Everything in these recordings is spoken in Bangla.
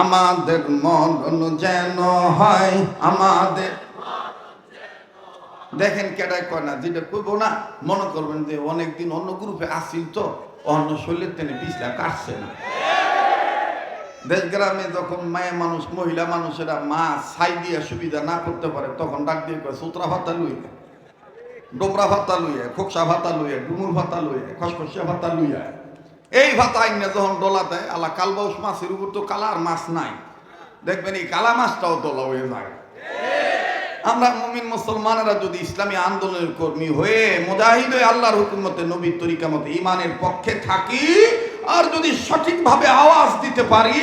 আমাদের মরণ যেন হয়, আমাদের দেখেন কেডাই কয় না, যেটা করব না, মনে করবেন যে অনেকদিন অন্য গ্রুপে আসিল তো, অন্য শৈলের টেনে পিছলা কাটছে না। দেশ গ্রামে যখন মায়ে মানুষ, মহিলা মানুষেরা মা ছাই দিয়ে সুবিধা না করতে পারে, তখন ডাক দিয়ে কয়, সুতরা ভাতা লুইয়া ডোবরা ভাতা লুইয়া খোকসা ভাতা লুইয়া ডুমুর ভাতা লুইয়া খসখসিয়া ভাতা লুইয়া এই ভাতা আইনে যখন ডলা দেয়, আল্লাহ কালবাউস মাছের উপর তো কালার মাছ নাই। দেখবেন এই কালা মাছটাও দলা হয়ে যায়। আমরা মুমিন মুসলমানেরা যদি ইসলামী আন্দোলনের কর্মী হয়ে মুজাহিদ হয়ে আল্লাহর হুকুম মতে নবীর তরিকা মতে ইমানের পক্ষে থাকি, আর যদি সঠিকভাবে আওয়াজ দিতে পারি,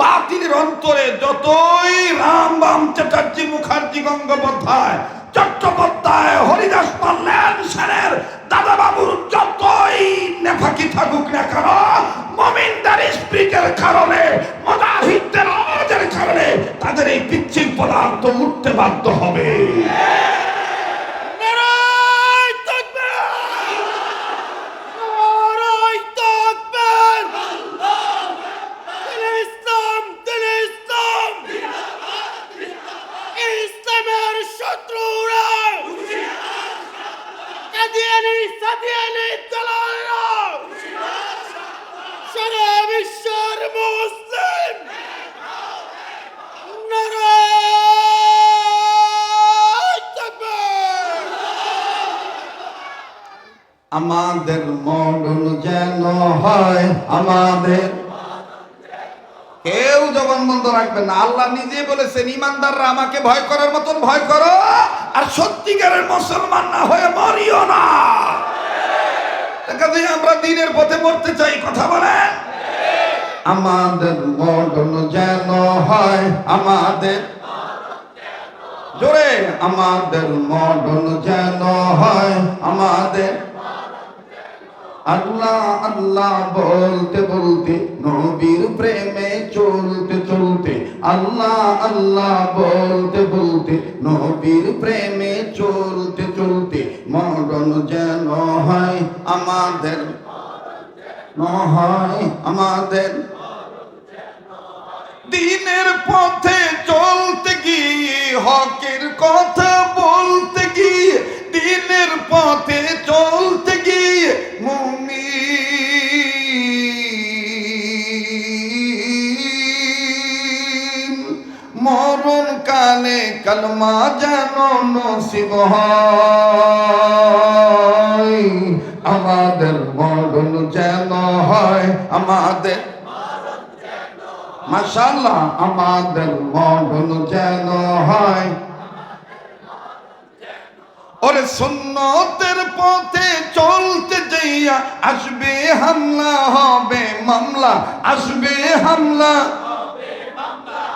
বাতিলের অন্তরে যতই রাম বাম চ্যাটার্জি মুখার্জি গঙ্গোপাধ্যায়, চট্টোপাধ্যায়, হরিদাস পাল্লেন সেনের নেফাকি থাকুক না কেন? মমিনদার স্পিকের কারণে মুজাহিদদের আওয়াজের কারণে তাদের এই পিচ্ছিল পদার্থ উঠতে বাধ্য হবে। নারায় তাকবীর! নারায় তাকবীর দিল ইসলাম দিল ইসলাম ইসলামের শত্রুরা কাদিয়ানি সাদিয়ানি দালালরা সারা বিশ্বের মুসলিম নারায় তাকবীর আমাদের মরণ যেন হয়, আমাদের। কেউ জবান বন্ধ রাখবেন না। আল্লাহ নিজে বলেছেন, ইমানদাররা আমাকে ভয় করার মতন ভয় করো, আর সত্যিকারের মুসলমান না হয়ে মরিও না। কাজে আমরা দিনের পথে মরতে চাই, কথা বলেন। আমাদের মরণ যেন হয়, আমাদের। জোরে, আমাদের মরণ যেন হয়, আমাদের। আল্লাহ আল্লাহ বলতে বলতে, নবীর প্রেমে চলতে চলতে আল্লাহ আল্লাহ বলতে বলতে, নবীর প্রেমে চলতে চলতে মরণ যেন হয় আমাদের। হয় আমাদের। দিনের পথে চলতে গিয়ে, হকের কথা বলতে গিয়ে, দিনের পথে কালে কলমা যেন নসিব হয়। আমাদের মরণ যেন হয়, আমাদের মাশাল্লাহ আমাদের মরণ যেন হয়। ওরে সুন্নতের পথে চলতে যাইয়া আসবে হামলা হবে মামলা, আসবে হামলা।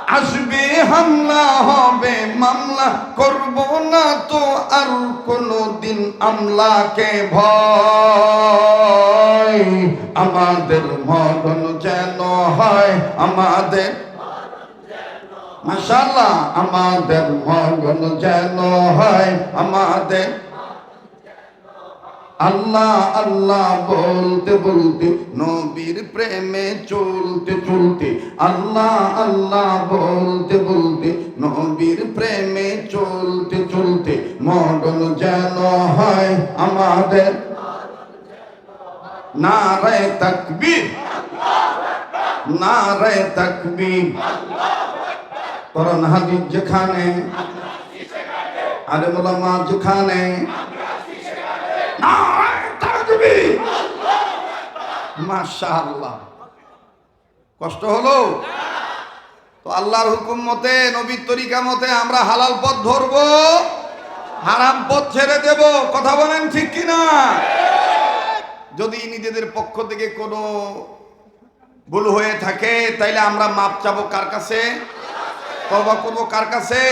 আসবে হামলা, হবে মামলা, করব না তো আর কোনো দিন আমলাকে ভয়। আমাদের মরণ যেন হয়, আমাদের মাশাল্লাহ আমাদের মরণ যেন হয়, আমাদের আল্লাহ আল্লাহ বলতে বলতে, নবীর প্রেমে চলতে চলতে, আল্লাহ আল্লাহ বলতে বলতে, নবীর প্রেমে চলতে চলতে, মরণ যেন হয় আমাদের। নারে তকবীর। নারে তকবীর। করন হাদিস যেখানে আরে মোলামা যেখানে নারায়ে মাশাআল্লাহ। কষ্ট হলো? তো আল্লাহর হুকুম মতে, নবীর তরিকা মতে আমরা হালাল পথ ধরবো, হারাম পথ ছেড়ে দেব। কথা বলেন ঠিক কিনা? যদি নিজেদের পক্ষ থেকে কোনো ভুল হয়ে থাকে, তাইলে আমরা মাপ চাবো কার কাছে? তবা করব কার কাছে?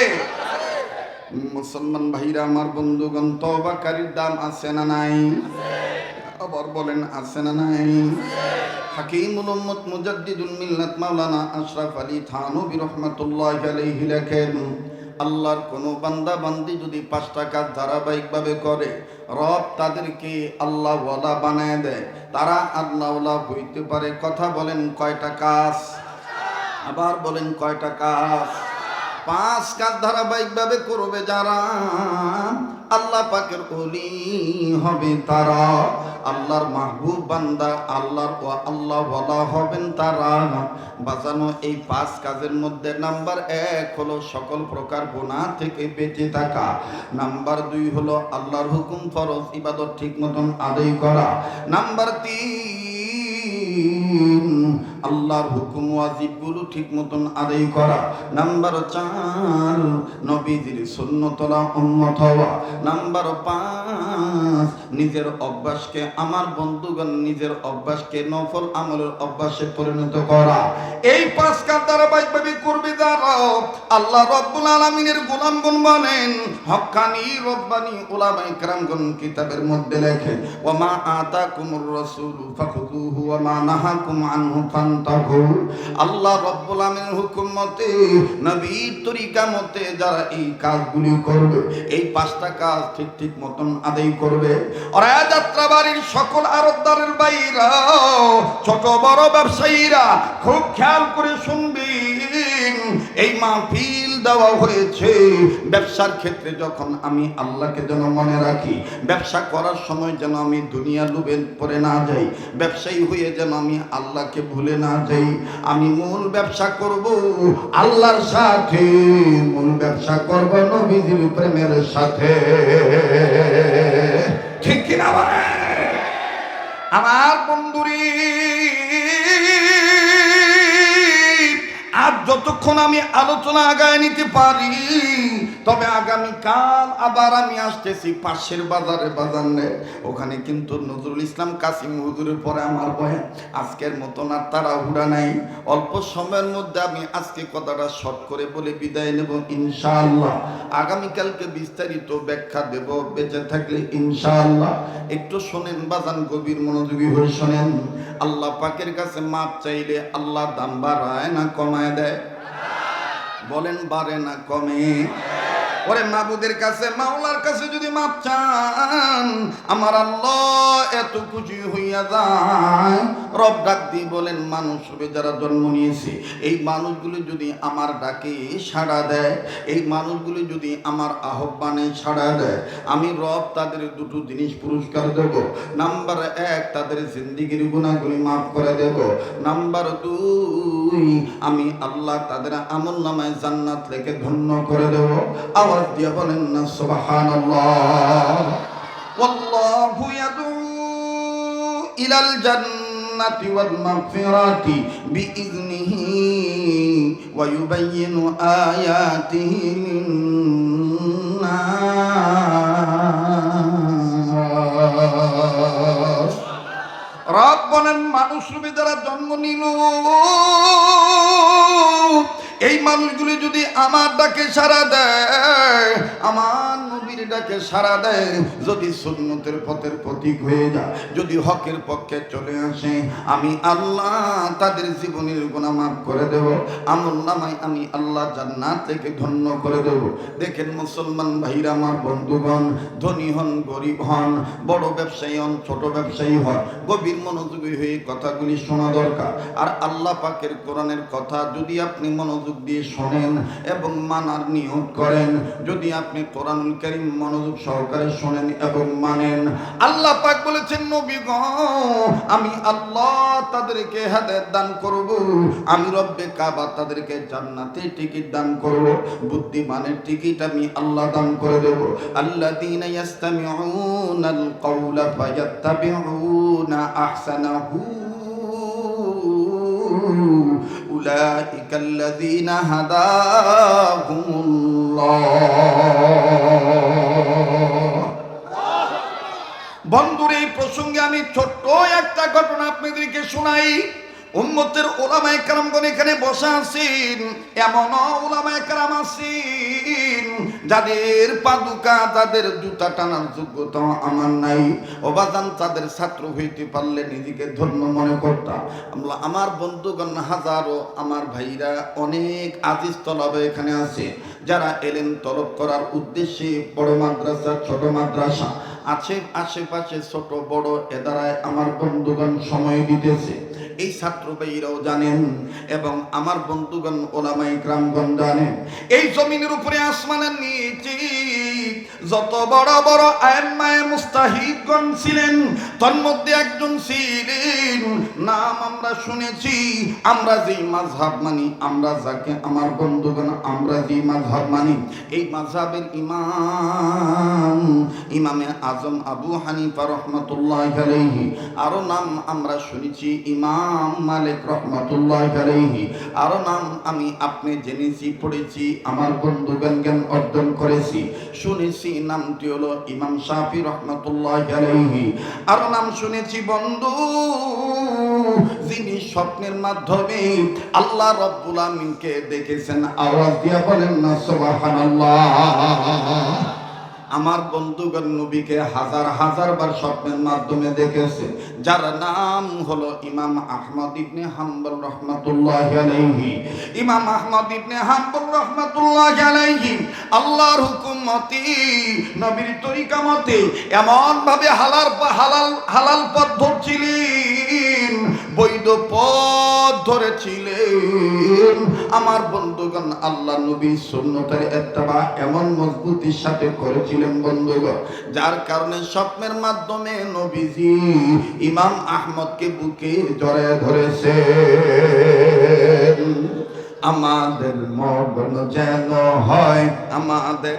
মুসলমান ভাইরা, আমার বন্ধুগণ তবাকারীর দাম আছে না নাই? আবার বলেন, আছে না নাই? হাকিমুল উম্মত মুজাদ্দিদুল মিল্লাত মাওলানা আশরাফ আলী থানবী রহমাতুল্লাহ আলাইহি লেখেন, আল্লাহর কোনো বান্দা বান্দি যদি পাঁচটা কাজ ধারাবাহিকভাবে করে, রব তাদেরকে আল্লাহ ওয়ালা বানায় দেয়। তারা আল্লাহ হইতে পারে। কথা বলেন কয়টা কাজ? আবার বলেন কয়টা কাজ? পাঁচ কাজ ধারাবাহিকভাবে করবে যারা আল্লাহ পাকের অলি হবে তারা। আল্লাহর মাহবুব বান্দা, আল্লাহর ও আল্লাহ বলা হবেন তারা। বাঁচানো এই পাঁচ কাজের মধ্যে নাম্বার এক হলো সকল প্রকার গোনা থেকে বেঁচে থাকা। নাম্বার দুই হলো আল্লাহর হুকুম ফরজ, ইবাদত ঠিক মতন আদায় করা। নাম্বার তিন আল্লাহর হুকুম ওয়াজিবগুলো ঠিক মতন আদায় করা। নাম্বার চার, নবীজির সুন্নতলা উন্নত হওয়া। নাম্বার পাঁচ, নিজের অভ্যাসকে আমার বন্ধুগণ নিজের অভ্যাসকে নফল আমলের অভ্যাসে পরিণত করা। এই পাঁচ কাজ ধারাবাহিকভাবে করবে যারা, আল্লাহ রব্বুল আলমিনের গোলামগণ বলেন হক্কানি রব্বানি ওলামাই কেরামগণ কিতাবের মধ্যে লেখে ওমা আতা কুমুর রসুল ফাখুদুহু ওমা নাহাকুম আনহু আল্লাহ রব্বুল হুকুম মতে, নবীর তরিকা মতে যারা এই কাজগুলি করবে, এই পাঁচটা কাজ ঠিক ঠিক মতন আদায় করবে। ওরা যাত্রা বাড়ির সকল আরতদারের বাইরা ছোট বড় ব্যবসায়ীরা খুব খেয়াল করে শুনবি এই মাহফিল দেওয়া হয়েছে। ব্যবসার ক্ষেত্রে যখন আমি আল্লাহকে যেন মনে রাখি, ব্যবসা করার সময় যেন আমি দুনিয়া লুবেন পরে না যাই, ব্যবসায়ী হয়ে যেন আমি আল্লাহকে ভুলে না যাই, আমি মূল ব্যবসা করব আল্লাহর সাথে, মূল ব্যবসা করব নবীজির প্রেমের সাথে। ঠিক কিনা আমার বন্ধুরি যতক্ষণ আমি আলোচনা আগায় নিতে পারি তবে আগামী কাল আবার আমি আসতেছি পাশের বাজারে, বাজার নে। ওখানে কিন্তু নজরুল ইসলাম কাসিম হুজুরের পরে আমার বয়ান আজকের মতন আর তারা হুড়া নাই। অল্প সময়ের মধ্যে আমি আজকে কথাটা শর্ট করে বলে বিদায় নেব ইনশাআল্লাহ। আগামীকালকে বিস্তারিত ব্যাখ্যা দেব, বেঁচে থাকলে ইনশাআল্লাহ। একটু শোনেন বাজান, গভীর মনোযোগী হয়ে শোনেন। আল্লাহ পাকের কাছে মাপ চাইলে আল্লাহ দাম বাড়ায় না কমায় দেয়। বলেন বাড়ে না কমে। ওরে মাবুদের কাছে, মাওলার কাছে যদি মাপ চান, আমার আল্লাহ এত খুশি হইয়া যায়। রব ডাক দিয়ে বলেন, মানুষ হবে যারা জন্ম নিয়েছে, এই মানুষগুলো যদি আমার ডাকে সাড়া দেয়, এই মানুষগুলো যদি আমার আহ্বানে সাড়া দেয়, আমি রব তাদের দুটো জিনিস পুরস্কার দেব। নাম্বার এক, তাদের জিন্দিগির গুণাগুলি মাফ করে দেব। নাম্বার দুই, আমি আল্লাহ তাদের আমল নামায় জান্নাত লেখে ধন্য করে দেব। আওয়াজ দিয়ে বলেন না সুবহানাল্লাহ ওয়াল্লাহু ইলাল জান্নাতি ওয়াল মাগফিরাতি বিইজনিহি ওয়া ইউবাইয়িনু আয়াতিহি রব বলেন মানুষ রূপে যারা জন্ম নিল এই মানুষগুলি যদি আমার ডাকে সাড়া দেয়, আমার নবীর ডাকে সাড়া দেয়, যদি সুন্নতের পথের প্রতীক হয়ে যায়, যদি হকের পক্ষে চলে আসে, আমি আল্লাহ তাদের জীবনের গুণা মাফ করে দেব। আমল নামাই আমি আল্লাহ জান্নাত থেকে ধন্য করে দেব। দেখেন মুসলমান ভাইরা, আমার বন্ধুগণ, ধনী হন, গরিব হন, বড় ব্যবসায়ী হন, ছোট ব্যবসায়ী হন, গভীর মনোযোগী হয়ে কথাগুলি শোনা দরকার। আর আল্লাহ পাকের কোরআনের কথা যদি আপনি মনোযোগ দিয়ে শোনেন এবং মানার নিয়ত করেন। যদি আপনি কোরআনুল কারীম মনোযোগ সহকারে শোনেন এবং মানেন, আল্লাহ পাক বলেছেন, নবী গো, আমি আল্লাহ তাদেরকে হেদায়েত দান করব। আমি রব্বে কাবা তাদেরকে জান্নাতে টিকিট দান করব। বুদ্ধিমানের টিকিট আমি আল্লাহ দান করে দেব। আল্লাযীনা ইয়াস্তামিউনাল কাওলা ফায়াত্তাবিউনা আহসানাহু أولئك الذين هداهم الله বন্ধুর এই প্রসঙ্গে আমি ছোট্ট একটা ঘটনা আপনাদেরকে শোনাই উম্মতের ওলামায় কারামগণ এখানে বসা আছেন এমন ওলামায় কারাম আছেন, যাদের পাদুকা তাদের জুতা টানার যোগ্যতা আমার নাই। অবাদান তাদের ছাত্র হইতে পারলে নিজেকে ধন্য মনে করতাম। আমরা আমার বন্ধুগণ হাজারো, আমার ভাইরা অনেক আজিজ তলবে এখানে আছে, যারা এলেন তলব করার উদ্দেশ্যে বড় মাদ্রাসা, ছোট মাদ্রাসা আছে আশেপাশে ছোট, বড়, এ দ্বারায় আমার বন্ধুগণ সময় দিতেছে। এই ছাত্র ভাইরাও জানেন এবং আমার বন্ধুগণ ওলামাই গ্রামগণ জানেন। এই জমিনের উপরে আসমানের নিচে যত বড় বড় আয়মায় মুস্তাহিদগণ ছিলেন তন্মধ্যে একজন ছিলেন। নাম আমরা শুনেছি, আমরা যেই মাঝহাব মানি, আমরা যাকে আমার বন্ধুগণ, আমরা যেই মাঝহাব মানি। এই মাঝহাবের ইমাম, ইমামে আজম আবু হানিফা রহমতুল্লাহ আলাইহি। আরও নাম আমরা শুনেছি ইমাম মালিক রহমতুল্লাহ আলাইহি। আরও নাম আমি আপনি জেনেছি, পড়েছি, আমার বন্ধুগণ জ্ঞান অর্জন করেছি। শুনেছি, নামটি হলো ইমাম শাফি রহমতুল্লাহ আলাইহি। আরও নাম শুনেছি বন্ধু, যিনি স্বপ্নের মাধ্যমে আল্লাহ রব্বুল আমিনকে দেখেছেন। আওয়াজ দিয়া বলেন না, সুবহানাল্লাহ। আমার বন্ধুগণ নবীকে হাজার হাজার বার স্বপ্নের মাধ্যমে দেখেছে, যার নাম হলো ইমাম আহমদ ইবনে হাম্বল রহমাতুল্লাহ আলাইহি। ইমাম আহমদ ইবনে হাম্বল রহমাতুল্লাহ আলাইহি, আল্লাহর হুকুম মতে, নবীর তরিকা মতে এমন ভাবে হালাল হালাল হালাল পথ ধরছিলেন বৈধ পথ ধরেছিলেন। আমার বন্ধুগণ, আল্লাহ নবী সুন্নতের এত্তেবা এমন মজবুতির সাথে করেছিলেন বন্ধুগণ, যার কারণে স্বপ্নের মাধ্যমে নবীজি ইমাম আহমদকে বুকে জড়ায় ধরেছে আমাদের মগন যেন হয়, আমাদের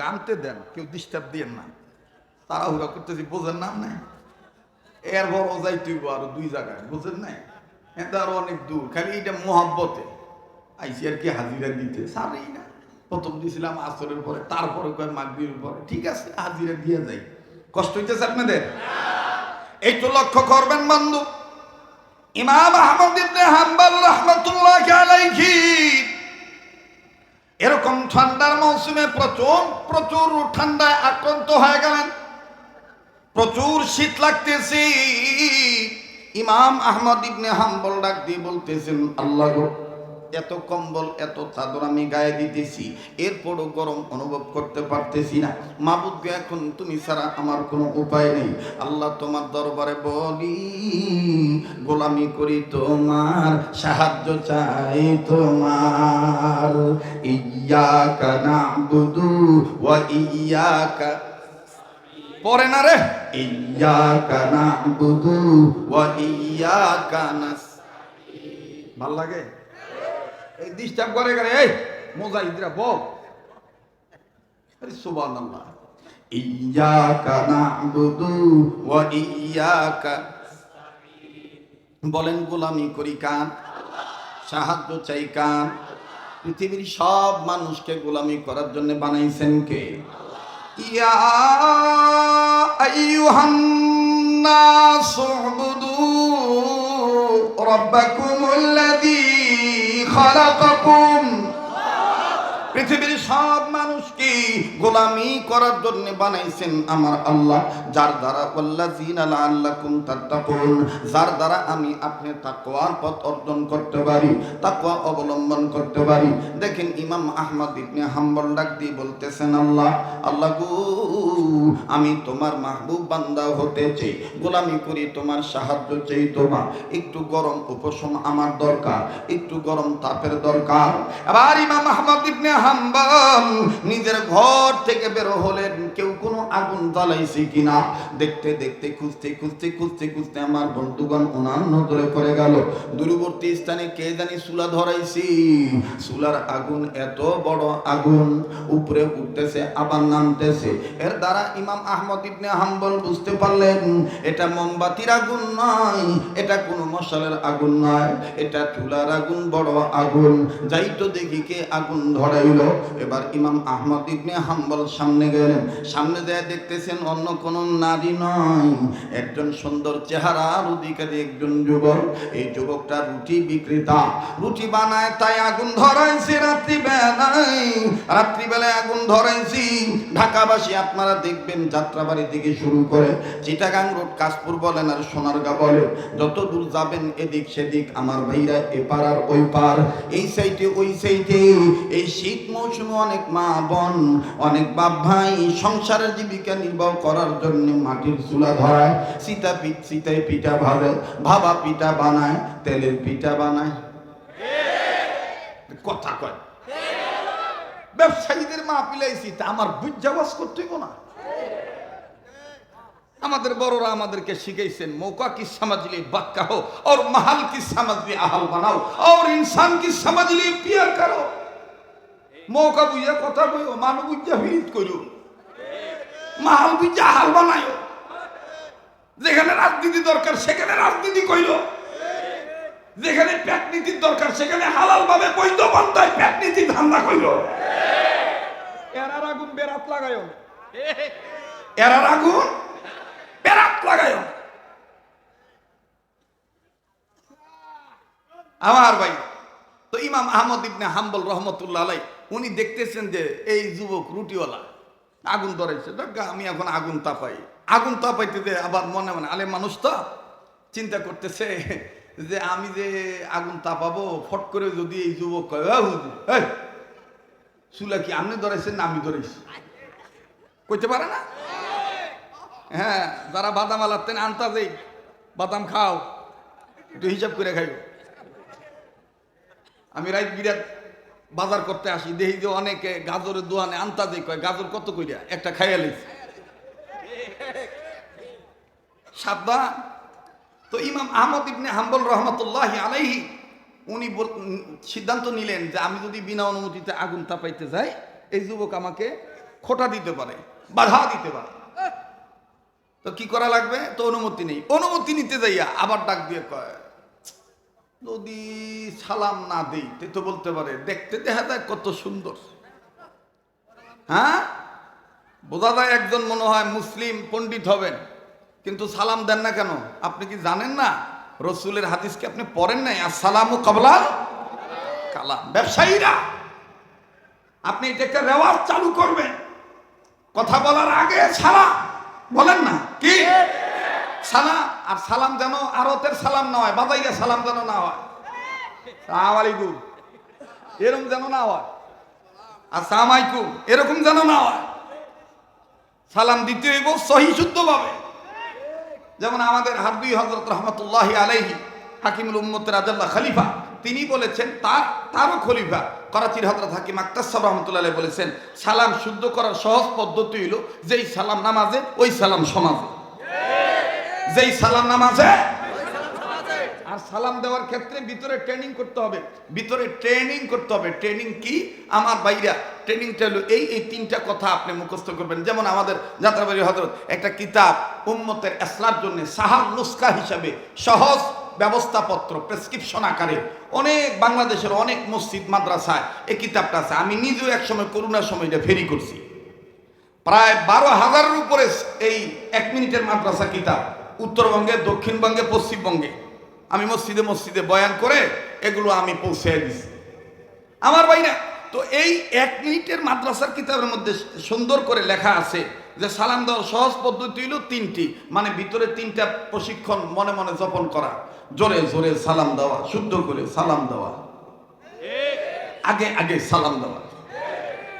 গানতে দেন, কেউ ডিস্টার্ব দিয়েন না। তাড়াহুড়া করতেছি, বোঝেন না না এর বড় যাই তুই আরও দুই জায়গায় বুঝেন নাই? এটা আরও অনেক দূর, খালি এটা মোহাব্বতে। আইসি আর কি হাজিরা দিতে, সারেই না। প্রথম দিয়েছিলাম আসরের পরে, তারপরে কয় মাগবির পরে, ঠিক আছে, হাজিরা দিয়ে যাই। কষ্ট হইতেছে আপনাদের? এই তো লক্ষ্য করবেন, বন্ধু। ইমাম আহমদ ইবনে হাম্বল রাহমাতুল্লাহ আলাইহি। এরকম ঠান্ডার মৌসুমে প্রচুর প্রচুর ঠান্ডায় আক্রান্ত হয়ে গেলেন। প্রচুর শীত লাগতেছে। ইমাম আহমদ ইবনে হাম্বল ডাক দিয়ে বলতেছেন আল্লাহ এত কম্বল এত চাদর আমি গায়ে দিতেছি এরপরও গরম অনুভব করতে পারতেছি না। মাবুদ গো, এখন তুমি ছাড়া আমার কোনো উপায় নেই। আল্লাহ তোমার দরবারে বলি গোলামি করি তোমার সাহায্য চাই তোমার। ইয়াকা নাবুদু ওয়া ইয়াকা পরে না রে? ইয়াকা নাবুদু ওয়া ইয়াকা নাস ভালো লাগে? এই ডিস্টার্ব করে করে এই মুজাহিদরা বল। আরে সুবহানাল্লাহ। ইয়াকা নাবুদু ওয়া ইয়াকা বলেন গোলামি করি কান, সাহায্য চাই কান। পৃথিবীর সব মানুষকে গোলামি করার জন্য বানাইছেন কে? يا أيها الناس اعبدوا ربكم الذي خلقكم পৃথিবীর সব মানুষকে গোলামি করার জন্য বানাইছেন আমার আল্লাহ? যার দ্বারা আল্লাযীনা লাআল্লাকুম তাত্তাকুন, যার দ্বারা আমি আপনি তাকওয়ার পথ অর্জন করতে পারি, তাকওয়া অবলম্বন করতে পারি। দেখেন ইমাম আহমদ ইবনে হাম্বল ডাক দিয়ে বলতেছেন, আল্লাহ আল্লাহ গো, আমি তোমার মাহবুব বান্দা হতে চাই, গোলামি করি, তোমার সাহায্য চাই তোমার। একটু গরম উপশম আমার দরকার, একটু গরম তাপের দরকার। এবার ইমাম আহমদ ইবনে হাম্বল নিজের ঘর থেকে বের হলেন, কেউ কোনো আগুন জ্বালাইছে কিনা? দেখতে দেখতে, খুঁজতে খুঁজতে খুঁজতে খুঁজতে আমার বন্ধুগণ ওনার নজরে পড়ে গেল। দূরবর্তী স্থানে কে জানি চুলা ধরাইছি। চুলার আগুন এত বড় আগুন, উপরে উঠতেছে, আবার নামতেছে। এর দ্বারা ইমাম আহমদ ইবনে হাম্বল বুঝতে পারলেন, এটা মোমবাতির আগুন নয়, এটা কোনো মশালের আগুন নয়, এটা চুলার আগুন, বড় আগুন। যাই তো দেখি কে আগুন ধরাইল। এবার ইমাম আহমদ ইবনে হাম্বল সামনে গেলেন। সামনে যায় দেখতেছেন অন্য কোন নারী নয় একজন সুন্দর চেহারার অধিকারী একজন যুবক। এই যুবকটা রুটি বিক্রেতা। রুটি বানায়, তাই আগুন ধরাইছে রাত্রিবেলায়। রাত্রিবেলায় আগুন ধরাইছি। ঢাকাবাসী, আপনারা দেখবেন যাত্রাবাড়ি থেকে শুরু করে চিটাগাং রোড, কাশপুর বলেন আর সোনারগা বলেন, যত দূর যাবেন এদিক সেদিক, আমার ভাইরা এপার আর ওই পার এই সাইডে ওই সাইডে, এই শীত মৌসুমে অনেক মা বোন, অনেক বাপ ভাই সংসারের জীবিকা নির্বাহ করার জন্য মাটির চুলা ধরায়, সীতা সীতাই পিঠা ভাবে ভাবা পিঠা বানায়, তেলের পিঠা বানায়। কথা কয়। ব্যবসায়ীদের মা পিলাইছি তা আমার বুঝাবাস করতেই না। আমাদের বড়রা আমাদেরকে শিখাইছেন, মৌকা কি সামাজলি বাক্কা হো ওর মাহাল কি সামাজলি আহাল বানাও, ওর ইনসান কি সামাজলি পিয়ার করো মৌকা বুঝা কথা কইও মানু বুঝা ফিরিত কইরো। মাহাল বুঝা হাল বানাইও। যেখানে রাজনীতি দরকার, সেখানে রাজনীতি কইল যেখানে প্যাটনীতির দরকার, সেখানে হালাল ভাবে বৈধ পন্থায় প্যাটনীতি ধান্দা কইরো। এরার আগুন বেরাত লাগাইও। এরার আগুন বেরাত লাগাইও। আমার ভাই ইমাম আহমদ ইবনে হাম্বল রহমতুল্লাহ আলাই, উনি দেখতেছেন যে এই যুবক রুটিওয়ালা, আগুন ধরাইছে। দেখা আমি এখন আগুন তাপাই। আগুন তাপাইতে যে আবার মনে মনে, আলে মানুষ তো চিন্তা করতেছে যে আমি যে আগুন তাপাবো, ফট করে যদি এই যুবক কয়, "এ চুলা কি আপনি ধরাইছেন না আমি ধরাইছি? কইতে পারে না? হ্যাঁ যারা বাদাম আলাতেন, আনতা দেই বাদাম খাও, একটু হিসাব করে খাইও। আমি রাইত বিরাট বাজার করতে আসি, দেখি যে অনেকে গাজরের দোয়ানে আনতা দেই কয়, গাজর কত কইরা? একটা খাইয়া লইছি। সাবধান তো ইমাম আহমদ ইবনে হাম্বল রহমতুল্লাহ আলাইহি, উনি সিদ্ধান্ত নিলেন যে আমি যদি বিনা অনুমতিতে আগুন তাপাইতে যাই, এই যুবক আমাকে খোটা দিতে পারে, বাধা দিতে পারে। তো কি করা লাগবে? তো অনুমতি নেই। অনুমতি নিতে যাইয়া আবার ডাক দিয়ে কয় যদি সালাম না দিই, তে তো বলতে পারে, দেখতে দেখা যায় কত সুন্দর। হ্যাঁ? বোঝা যায় একজন মনে হয় মুসলিম পণ্ডিত হবেন, কিন্তু সালাম দেন না কেন? আপনি কি জানেন না? রসুলের হাদিসকে আপনি পড়েন নাই? আর সালামু কাবলাল কালাম। ব্যবসায়ীরা, আপনি এটা একটা রেওয়াজ চালু করবেন। কথা বলার আগে সালাম, বলেন না, কি? সালাম। আর সালাম যেন আরতের সালাম না হয় বাজাইয়া সালাম যেন না হয়। এরকম যেন না হয়। আসসালাম আলাইকুম, এরকম যেন না হয়। সালাম দিতে হইব সহি শুদ্ধভাবে। যেমন আমাদের হারদুই হজরত রহমতুল্লাহ আলাইহি, হাকিমুল উম্মত রাজাল্লাহ খলিফা, তিনি বলেছেন, তার, তারও খলিফা করাচির হজরত হাকিম আক্তার সাহেব রহমতুল্লাহ বলেছেন, সালাম শুদ্ধ করার সহজ পদ্ধতি হইল, যেই সালাম নামাজে, ওই সালাম সমাজে। যেই সালাম নামাজে আর সালাম দেওয়ার ক্ষেত্রে ভিতরে ট্রেনিং করতে হবে। ভিতরে ট্রেনিং করতে হবে। ট্রেনিং কি? আমার বাইরা ট্রেনিংটা হলো এই এই তিনটা কথা আপনি মুখস্থ করবেন। যেমন আমাদের যাত্রাবাড়ি হজরত একটা কিতাব উম্মতের এসলার জন্য সাহাল নুস্কা হিসাবে সহজ ব্যবস্থাপত্র প্রেসক্রিপশন আকারে। অনেক বাংলাদেশের অনেক মসজিদ মাদ্রাসায় এই কিতাবটা আছে। আমি নিজেও একসময় করোনার সময় এটা ফেরি করছি। প্রায় বারো হাজারের উপরে এই এক মিনিটের মাদ্রাসা কিতাব। উত্তরবঙ্গে, দক্ষিণবঙ্গে, পশ্চিমবঙ্গে। আমি মসজিদে মসজিদে বয়ান করে এগুলো আমি পৌঁছে দিছি। আমার ভাই না তো এই এক মিনিটের মাদ্রাসার কিতাবের মধ্যে সুন্দর করে লেখা আছে যে, সালাম দেওয়ার সহজ পদ্ধতি হলো তিনটি মানে ভিতরে তিনটা প্রশিক্ষণ মনে মনে জপন করা। জোরে জোরে সালাম দেওয়া, শুদ্ধ করে সালাম দেওয়া। আগে আগে সালাম দেওয়া।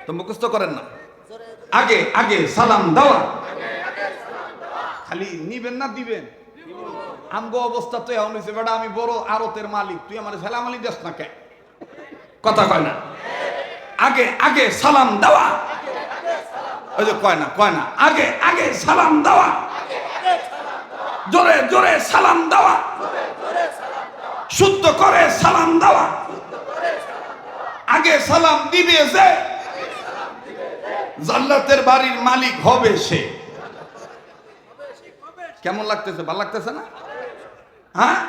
তো মুখস্থ করেন না। আগে আগে সালাম দেওয়া। খালি নিবেন না দিবেন? আমগো অবস্থা তো এমন হয়েছে বেটা আমি বড় আরতের মালিক, তুই আমার সালাম আলী দেস না কে? কথা কয় না? আগে আগে সালাম দেওয়া। ওই যে কয় না কয় না, আগে আগে সালাম দেওয়া। জোরে জোরে সালাম দেওয়া। শুদ্ধ করে সালাম দেওয়া। আগে সালাম দিবে যে জান্নাতের বাড়ির মালিক হবে সে। কেমন লাগতেছে? ভালো লাগতেছে না? হ্যাঁ?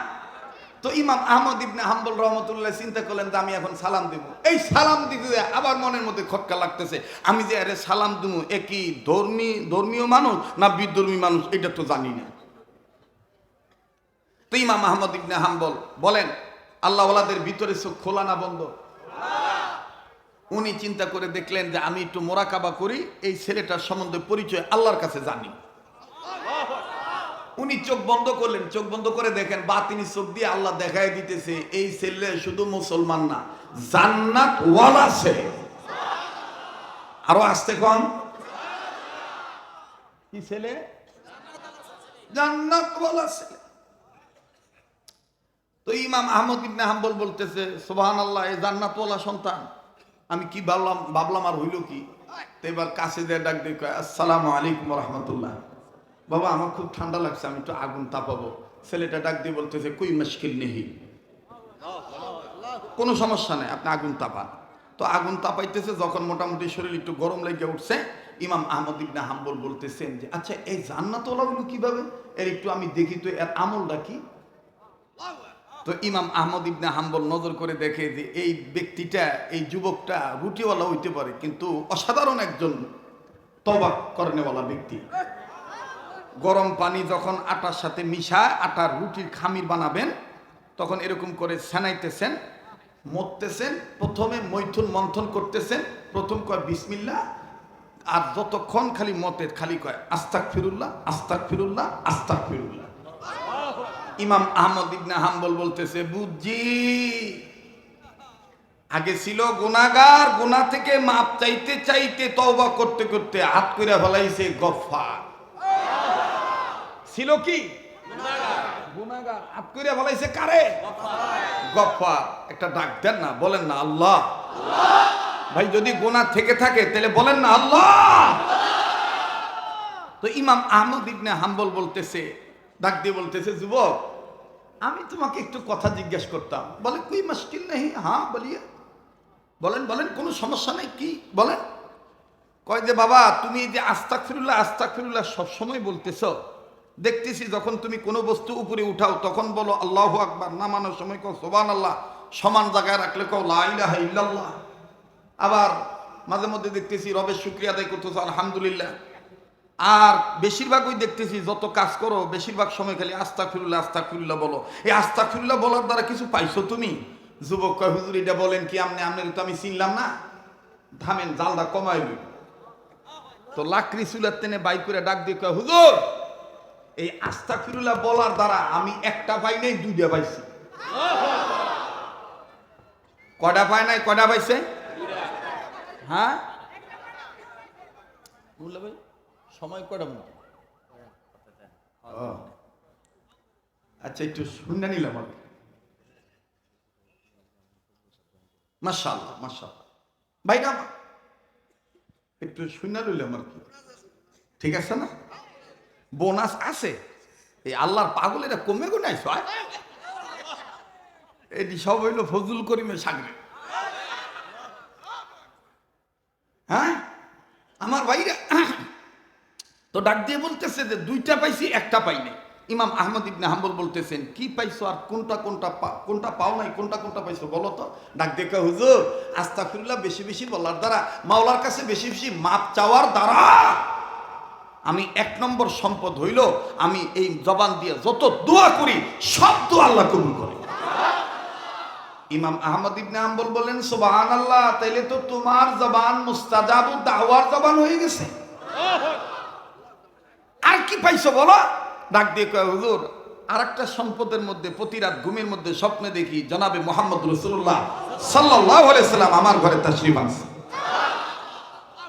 তো ইমাম আহমদ ইবনে হাম্বল রহমতুল্লাহ চিন্তা করলেন যে আমি এখন সালাম দিব। এই সালাম দিতে আবার মনের মধ্যে খটকা লাগতেছে। আমি যে আরে সালাম দিব এ কি ধর্মী, ধর্মীয় মানুষ না বিধর্মী মানুষ? এটা তো জানি না। তো ইমাম আহমদ ইবনে হাম্বল বলেন আল্লাহওয়ালাদের ভিতরে চোখ খোলা না বন্ধ? উনি চিন্তা করে দেখলেন যে আমি একটু মোরাকাবা করি, এই ছেলেটার সম্বন্ধে পরিচয় আল্লাহর কাছে জানি। উনি চোখ বন্ধ করলেন, চোখ বন্ধ করে দেখেন, বা তিনি চোখ দিয়ে আল্লাহ দেখাই দিতেছে, এই ছেলে শুধু মুসলমান না জান্নাত ওয়ালা আরও আসতে কম? কি ছেলে? জান্নাত ওয়ালা ছেলে তো ইমাম আহমদ ইবনে হাম্বল বলতেছে সোবাহান আল্লাহ এই জান্নাতওয়ালা সন্তান। আমি কি ভাবলাম ভাবলাম আর হইল কি? তো এবার কাছে দিয়ে ডাক দিয়ে আসসালামু আলাইকুম রহমতুল্লাহ। বাবা, আমার খুব ঠান্ডা লাগছে, আমি একটু আগুন তাপাবো। ছেলেটা ডাক দিয়ে বলতেছে, কুই মুশকিল নেই কোনো সমস্যা নেই, আপনি আগুন তাপান। তো আগুন তাপাইতেছে, যখন মোটামুটি শরীর একটু গরম লেগে উঠছে, ইমাম আহমদ ইবনে হাম্বল বলতেছেন যে আচ্ছা এই জান্নাতওয়ালা হলো কীভাবে? এর একটু আমি দেখি তো, এর আমলটা কি? তো ইমাম আহমদ ইবনে হাম্বল নজর করে দেখে যে, এই ব্যক্তিটা, এই যুবকটা রুটিওয়ালা হইতে পারে, কিন্তু অসাধারণ একজন তবাক করেনেওয়ালা ব্যক্তি। গরম পানি যখন আটার সাথে মিশায়, আটার রুটির খামির বানাবেন, তখন এরকম করে সেনাইতেছেন, মরতেছেন, প্রথমে মৈথুন মন্থন করতেছেন, প্রথম কয় বিসমিল্লা আর যতক্ষণ খালি মতের খালি কয় আস্তাক ফিরুল্লাহ আস্তাক ফিরুল্লাহ আস্তাক ফিরুল্লাহ ইমাম আহমদ ইবনে হাম্বল বলতেছে, বুঝছি, আগে ছিল গুনাগার গুনা থেকে মাপ চাইতে চাইতে তওবা করতে করতে হাত করে ফেলাইছে গফফার। ছিল কি? গুনাগার হাত করে ফেলাইছে কারে? গফফার। একটা ডাক দেন না বলেন না আল্লাহ। ভাই যদি গুনাহ থেকে থাকে তাহলে বলেন না আল্লাহ। তো ইমাম আহমদ ইবনে হাম্বল বলতেছে ডাক দিয়ে বলতেছে যুবক আমি তোমাকে একটু কথা জিজ্ঞেস করতাম। বলে কুই মুশকিল নেই হ্যাঁ বলিয়ে। বলেন বলেন কোনো সমস্যা নেই কি? বলেন। কয় যে বাবা তুমি এই যে আস্তাক ফিরুল্লাহ আস্তাক ফিরুল্লাহ সবসময় বলতেছ দেখতেছি যখন তুমি কোনো বস্তু উপরে উঠাও, তখন বলো, আল্লাহ আকবার। নামানোর সময় কও সোবান আল্লাহ সমান জায়গায় রাখলে কও, লা ইলাহা ইল্লাল্লাহ। আবার মাঝে মধ্যে দেখতেছি, রবের শুক্রিয়া আদায় করতেছ, আলহামদুলিল্লাহ। আর বেশিরভাগ ওই দেখতেছি, যত কাজ করো, বেশিরভাগ সময় খালি আস্তা ফিরুল্লাহ আস্তা ফিরুল্লাহ বলো। এই আস্তা ফিরুল্লাহ বলার দ্বারা কিছু পাইছো তুমি? যুবক হুজুর, এটা বলেন কি আমনে আমনের তো আমি চিনলাম না। ধামেন জালটা কমাইবি তো লাকড়ি চুলার টেনে বাইক করে ডাক দিয়ে কয়, হুজুর এই আস্তা ফিরুল্লাহ বলার দ্বারা আমি একটা পাই নাই দুইটা পাইছি। কটা পায় নাই কটা পাইছে? হ্যাঁ? বুঝলে ভাই সময় কটা ও। আচ্ছা একটু শুনে নিলাম আমি মাশাল্লাহ মাশাল্লাহ ভাইরা আমার, একটু শুনে নিলাম আর কি। ঠিক আছে না? বোনাস আছে। এই আল্লাহর পাগল এটা কমে গো নাই সয়? এটি সব হইল ফজল করিমের সাগরে। হ্যাঁ? আমার ভাইরা তো ডাক দিয়ে বলতেছে যে দুইটা পাইছি, একটা পাইনি ইমাম আহমদ ইবনে হাম্বল বলতেছেন, কি পাইছো আর কোনটা কোনটা কোনটা পাও নাই, কোনটা কোনটা পাইছো বলো তো? ডাক দেখে হুজুর আস্তাফিরুল্লাহ বেশি বেশি বলার দ্বারা, মাওলার কাছে বেশি বেশি মাপ চাওয়ার দ্বারা আমি এক নম্বর সম্পদ হইল আমি এই জবান দিয়ে যত দোয়া করি, সব দোয়া আল্লাহ কবুল করে। ইমাম আহমদ ইবনে হাম্বল বলেন সুবহান আল্লাহ তাইলে তো তোমার জবান মুস্তাজাবু দাওয়ার জবান হয়ে গেছে। আর কি পাইছো বলো? ডাক দিয়ে কয়, হুজুর আর একটা সম্পদের মধ্যে, প্রতি রাত ঘুমের মধ্যে স্বপ্নে দেখি জনাবে মোহাম্মদ রসুল্লাহ সাল্লাহ সাল্লাম আমার ঘরে তাশরিফ আনছে।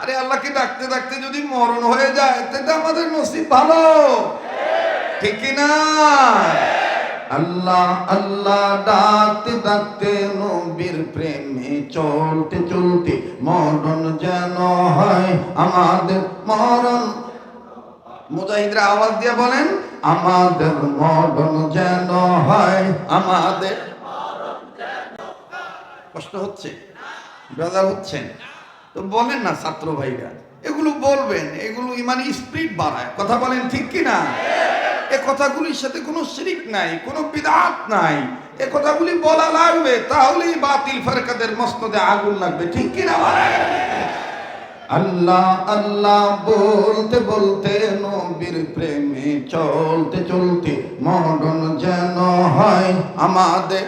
আরে আল্লাহকে ডাকতে ডাকতে যদি মরণ হয়ে যায় তাহলে আমাদের নসিব ভালো। ঠিক না? আল্লাহ আল্লাহ ডাকতে ডাকতে নবীর প্রেমে চলতে চলতে মরণ যেন হয় আমাদের মরণ। মুজাহিদরা আওয়াজ দিয়ে বলেন, আমাদের মরণ যেন হয় আমাদের কষ্ট হচ্ছে? বেজার হচ্ছেন তো বলেন না ছাত্র ভাইরা এগুলো বলবেন, এগুলো ইমানি স্পিড বাড়ায়। কথা বলেন ঠিক কি না এ কথাগুলির সাথে কোনো শিরিক নাই, কোনো বিদাত নাই। এ কথাগুলি বলা লাগবে, তাহলেই বাতিল ফারকাদের মস্তদে আগুন লাগবে। ঠিক কি না আল্লাহ আল্লাহ বলতে বলতে নবীর প্রেমে চলতে চলতে মরণ যেন হয় আমাদের।